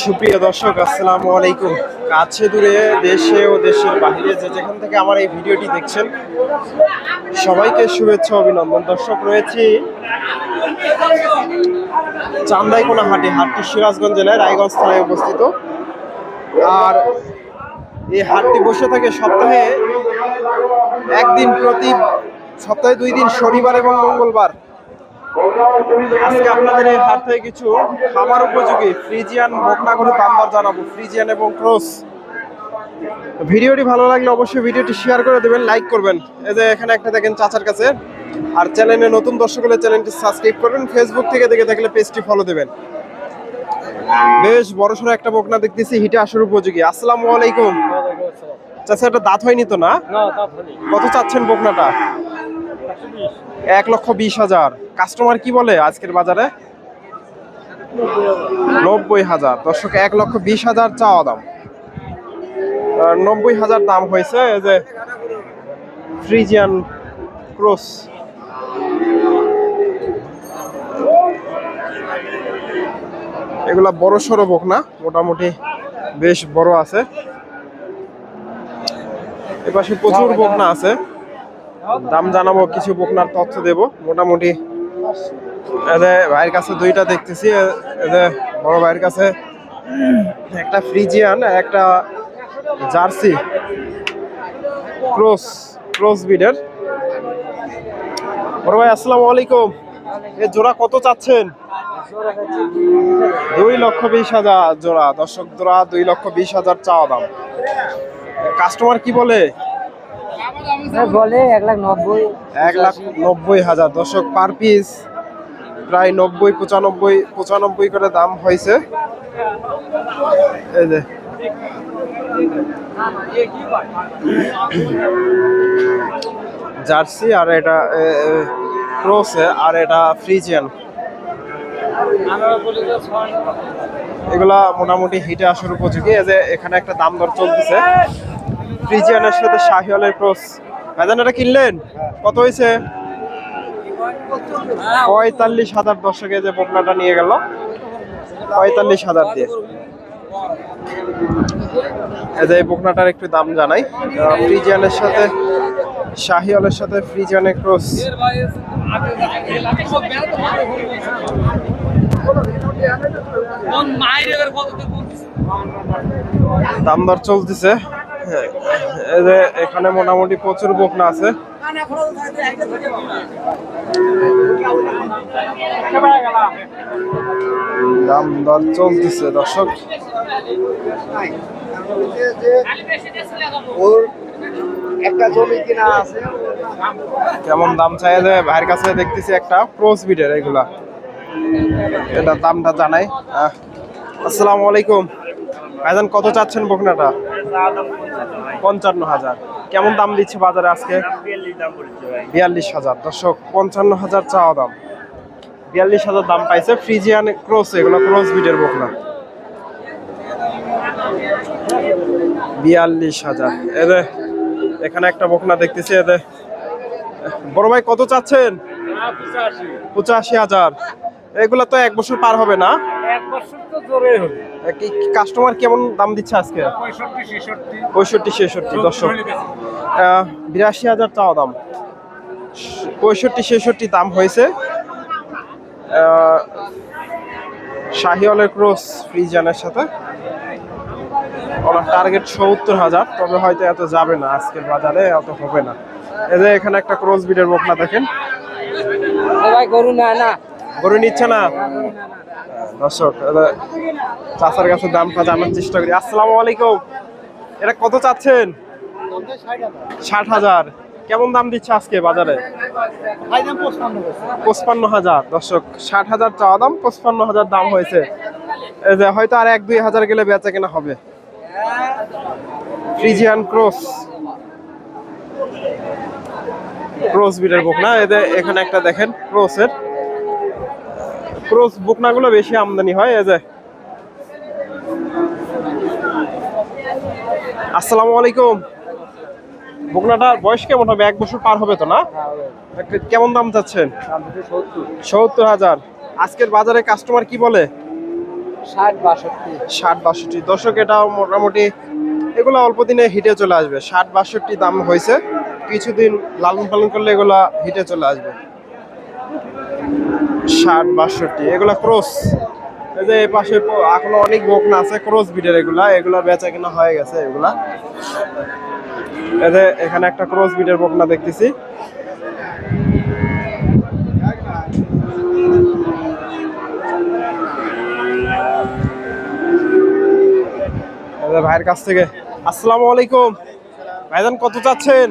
সুপ্রিয় দর্শক, আসসালামু আলাইকুম। কাছে দূরে দেশে ও দেশের বাইরে যে যেখান থেকে আমার এই ভিডিওটি দেখছেন, সবাইকে শুভেচ্ছা, অভিনন্দন। দর্শক, রয়েছি চান্দাইকোনা হাটে হাটটি সিরাজগঞ্জ জেলায় রায়গঞ্জ থানায় অবস্থিত। আর এই হাটটি বসে থাকে সপ্তাহে একদিন প্রতি সপ্তাহে দুই দিন শনিবার এবং মঙ্গলবার। আজকে আপনাদের এই হাট থেকে কিছু খামার উপযোগী ফ্রিজিয়ান বকনাগুলো দাম দর জানাব। ফ্রিজিয়ান এবং ক্রস। ভিডিওটি ভালো লাগলে অবশ্যই ভিডিওটি শেয়ার করে দেবেন লাইক করবেন। এই যে এখানে একটা দেখেন চাচার কাছে। আর চ্যানেলে নতুন দর্শক হলে চ্যানেলটি সাবস্ক্রাইব করবেন ফেসবুক থেকে দেখে থাকলে পেজটি ফলো দেবেন। বেশ বড় সড়ো একটা বকনা দেখতেছি হিটে আসার উপযোগী। আসসালামু আলাইকুম। চাচা এটা দাঁত হয়নি তো না? কত চাচ্ছেন বকনাটা এক লক্ষ বিশ হাজার। কাস্টমার কি বলে আজকের বাজারে? নব্বই হাজার। দর্শক, এক লক্ষ বিশ হাজার চাওয়া দাম। নব্বই হাজার দাম হয়েছে এই যে ফ্রিজিয়ান ক্রস এগুলা বড় সড়ো বোক না, মোটামুটি বেশ বড় আছে। এপাশে প্রচুর বকনা আছে। দাম জানাব, কিছু বকনার তথ্য দেব। মোটামুটি ভাইয়ের কাছে দুইটা দেখতেছি বড় ভাইয়ের কাছে একটা ফ্রিজিয়ান, একটা জার্সি, ক্রস ক্রস বিডের বড় ভাই, আসসালামু আলাইকুম। এ জোড়া কত চাচ্ছেন? দুই লক্ষ বিশ হাজার জোড়া। দর্শক, জোড়া দুই লক্ষ বিশ হাজার চাওয়া দাম। কাস্টমার কি বলে? বলে এক লাখ নব্বই। এক লাখ নব্বই হাজার। দর্শক পার পিস প্রায় নব্বই, পঁচানব্বই পঁচানব্বই করে দাম হয়েছে। এই যে। জার্সি আর এটা ক্রোসে আর এটা ফ্রিজিয়ান। এগুলা মোটামুটি হিটে আসার উপযোগী। যে এখানে একটা দাম দর চলতেছে। ফ্রিজিয়ানের সাথে শাহিওয়ালের ক্রস ভাইজান, এটা কিনলেন? কত হয়েছে? পঁয়তাল্লিশ হাজার দর্শকে যে বকনাটা নিয়ে গেল, পঁয়তাল্লিশ হাজার দিয়ে। যে এই বকনাটার একটু দাম জানাই। ফ্রিজিয়ানের সাথে, শাহিওয়ালের সাথে ফ্রিজিয়ানের ক্রস দাম দর চলতেছে। যে এখানে মোটামুটি প্রচুর বকনা আছে। দাম দর চলতেছে দর্শক। একটা জমি কিনা আছে। কেমন দাম চাই যে ভাইয়ের কাছে দেখতেছি একটা ক্রস বিডের এগুলা। এটা দামটা জানাই। আহ, আসসালামু আলাইকুম। ভাইজান কত চাচ্ছেন বকনাটা? পঞ্চান্ন হাজার। কেমন দাম দিচ্ছে বাজারে আজকে? বিয়াল্লিশ হাজার। দর্শক, পঞ্চান্ন হাজার চাওয়া দাম। বিয়াল্লিশ হাজার দাম পাইছে ফ্রিজিয়ান ক্রস, এগুলো ক্রস বিডের বকনা। বিয়াল্লিশ হাজার। এদের এখানে একটা বকনা দেখতেছি এদের বড় ভাই, কত চাচ্ছেন? পঁচাশি হাজার। এগুলা তো এক বছর পার হবে না। কাস্টমার কেমন দাম দিচ্ছে আজকে? পঁয়ষট্টি ছেষট্টি। দর্শক। বিরাশি হাজার চাওয়া দাম। পঁয়ষট্টি ছেষট্টি দাম হয়েছে। শাহিওয়ালের ক্রস ফ্রিজানের সাথে। ওনার টার্গেট সত্তর হাজার তবে হয়তো এত যাবে না আজকের বাজারে এত হবে না। এই যে এখানে একটা ক্রস বিডের বকনা দেখেন। ভাই গরু না না। গরু নিচ্ছে না? দর্শক চাচার কাছে দামটা জানার চেষ্টা করি। আসসালামু আলাইকুম। এটা কত চাচ্ছেন? ষাট হাজার। কেমন দাম দিচ্ছে আজকে বাজারে? পঁচপান্ন হাজার। দর্শক, ষাট হাজার চাওয়া দাম, পঁচপান্ন হাজার দাম হয়েছে। হয়তো আর এক দুই হাজার গেলে বেচা কেনা হবে। Friesian cross. ক্রস বিটের বুক না? এদের এখানে একটা দেখেন, ক্রসের। ক্রস বুকনাগুলো বেশি আমদানি হয় এই যে। আসসালামু আলাইকুম। বকনাটার বয়স কেমন হবে? এক বছর পার হবে তো না? কেমন দাম চাচ্ছেন? সত্তর হাজার। আজকের বাজারে কাস্টমার কি বলে? ষাট বাষট্টি। ষাট বাষট্টি। দর্শক এটাও মোটামুটি এগুলো অল্প দিনে হিটে চলে আসবে। ষাট বাষট্টি দাম হয়েছে। কিছুদিন লালন পালন করলে এগুলা হিটে চলে আসবে। ষাট বাষট্টি এগুলা ক্রস। এই যে এই পাশে এখনও অনেক বকনা আছে ক্রস বিটের এগুলা। এগুলা বেচা কিনা হয়ে গেছে এগুলা। এই যে এখানে একটা ক্রস বিটের বকনা দেখতেছি। ভাইয়ের কাছ থেকে। আসসালামু আলাইকুম। ভাইজান কত চাচ্ছেন?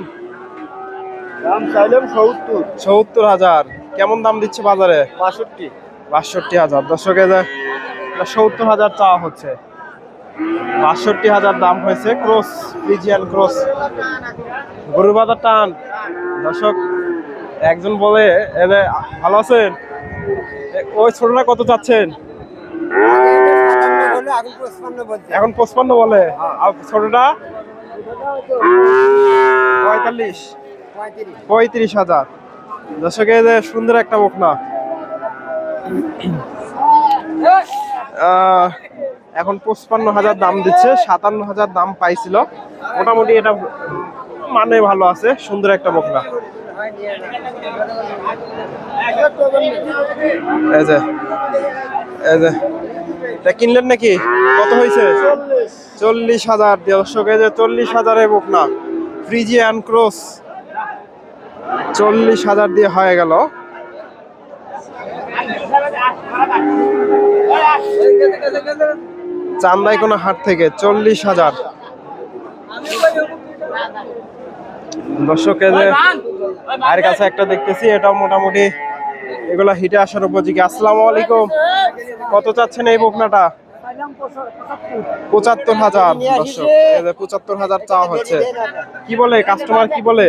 দাম চাইলাম সত্তর। সত্তর হাজার। কেমন দাম দিচ্ছে বাজারে? বাষট্টি। বাষট্টি হাজার। দর্শকে সত্তর হাজার চাওয়া হচ্ছে। বাষট্টি হাজার দাম হয়েছে ক্রস ফ্রিজিয়ান ক্রস। গরুর বাজার টান। দর্শক একজন বলে এদের ভালো আছেন? ওই ছোটটা কত চাচ্ছেন? এখন পঁচপান্ন বলে। আর ছোটটা পঁয়তাল্লিশ। পঁয়ত্রিশ হাজার। দর্শকে যে সুন্দর একটা বকনা। এখন পঁচপান্ন হাজার দাম দিচ্ছে, সাতান্ন হাজার দাম পাইছিল। মোটামুটি এটা মানে ভালো আছে, সুন্দর একটা এই এই যে। এটা কিনলেন নাকি? কত হয়েছে? চল্লিশ হাজার। দর্শক, এই যে চল্লিশ হাজারে বকনা। Friesian cross. চল্লিশ হাজার দিয়ে হয়ে গেল। চান্দাই কোনো হাট থেকে চল্লিশ হাজার। দর্শকের যে ভাইয়ের কাছে একটা দেখতেছি, এটাও মোটামুটি এগুলা হিটে আসার উপযোগী। আসসালামু আলাইকুম। কত চাচ্ছেন এই বকনাটা? পঁচাত্তর। হাজার পঁচাত্তর হাজার চাওয়া হচ্ছে। কি বলে কাস্টমার কি বলে?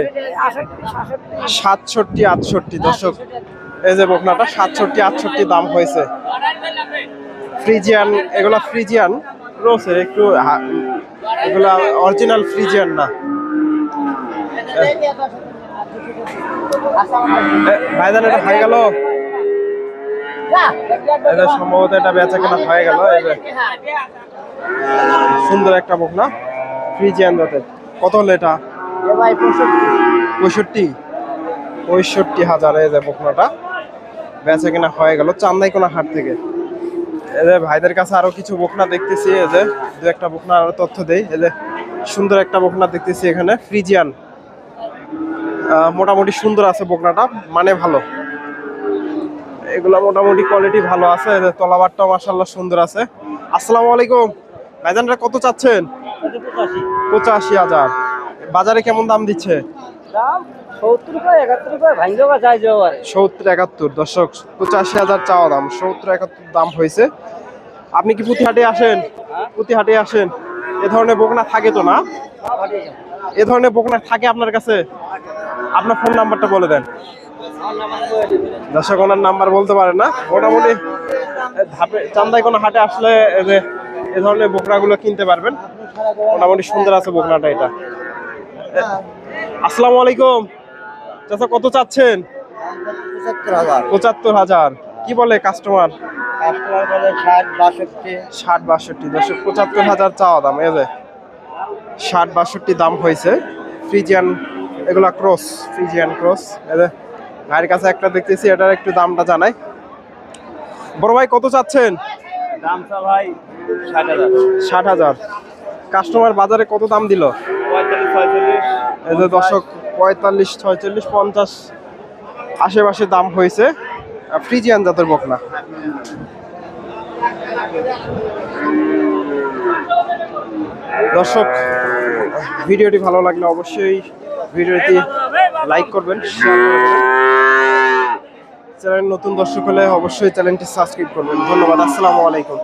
সাতষট্টি। আটষট্টি দর্শক এই যে বকনাটা সাতষট্টি আটষট্টি দাম হয়েছে। ফ্রিজিয়ান এগুলা ফ্রিজিয়ান? রোসের একটু এগুলা অরিজিনাল ফ্রিজিয়ান না। ভাইজান এটা হয়ে গেল? এটা সম্ভবত এটা বেচা কেনা হয়ে গেল সুন্দর একটা বকনা ফ্রিজিয়ান জাতের কত হলো এটা? পঁয়ষট্টি। পঁয়ষট্টি? হাজার এই যে বকনাটা বেচা কেনা হয়ে গেল চান্দাই কোনা হাট থেকে। এই যে ভাইদের কাছে আরও কিছু বকনা দেখতেছি এই যে দু একটা বকনা আরও তথ্য দেই। এই যে সুন্দর একটা বকনা দেখতেছি এখানে ফ্রিজিয়ান। মোটামুটি সুন্দর আছে বকনাটা মানে ভালো। এগুলা মোটামুটি কোয়ালিটি ভালো আছে তলাবারটাও মাসাল্লাহ সুন্দর আছে। আসসালামু আলাইকুম। ভাইজানরা কত চাচ্ছেন? পঁচাশি হাজার। বাজারে কেমন দাম দিচ্ছে? দাম সত্তর একাত্তর দর্শক পঁচাশি হাজার চাওয়া দাম সত্তর একাত্তর দাম হয়েছে। আপনি কি প্রতি হাটে আসেন? প্রতি হাটে আসেন। এ ধরনের বকনা থাকে তো না? এ ধরনের বকনা থাকে আপনার কাছে? আপনার ফোন নাম্বারটা বলে দেন। দর্শক নাম্বার বলতে পারেন না। মোটামুটি ধাপে চান্দাই কোনো হাটে আসলে যে, এ ধরনের বকনাগুলো কিনতে পারবেন। মোটামুটি সুন্দর আছে বোকরাটা এটা। আসসালামু আলাইকুম। চাচা, কত চাচ্ছেন? পঁচাত্তর হাজার। কি বলে কাস্টমার ষাট বাষট্টি। ষাট বাষট্টি দশক পঁচাত্তর হাজার চাওয়া দাম, এই যে। ষাট বাষট্টি দাম হয়েছে। ফ্রিজিয়ান এগুলা ক্রস ফ্রিজিয়ান ক্রস যে। ভাইয়ের কাছে একটা দেখতেছি এটার একটু দামটা জানাই। বড় ভাই কত চাচ্ছেন? দামটা ভাই ষাট হাজার। কাস্টমার বাজারে কত দাম দিল? এই যে দশক পঁয়তাল্লিশ ছয়চল্লিশ পঞ্চাশ আশেপাশে দাম হয়েছে। ফ্রিজিয়ান জাতের বকনা। দর্শক ভিডিওটি ভালো লাগলে অবশ্যই ভিডিওটি লাইক করবেন শেয়ার করবেন। চ্যানেল নতুন দর্শক হলে অবশ্যই চ্যানেলটি সাবস্ক্রাইব করবেন। ধন্যবাদ আসসালামু আলাইকুম।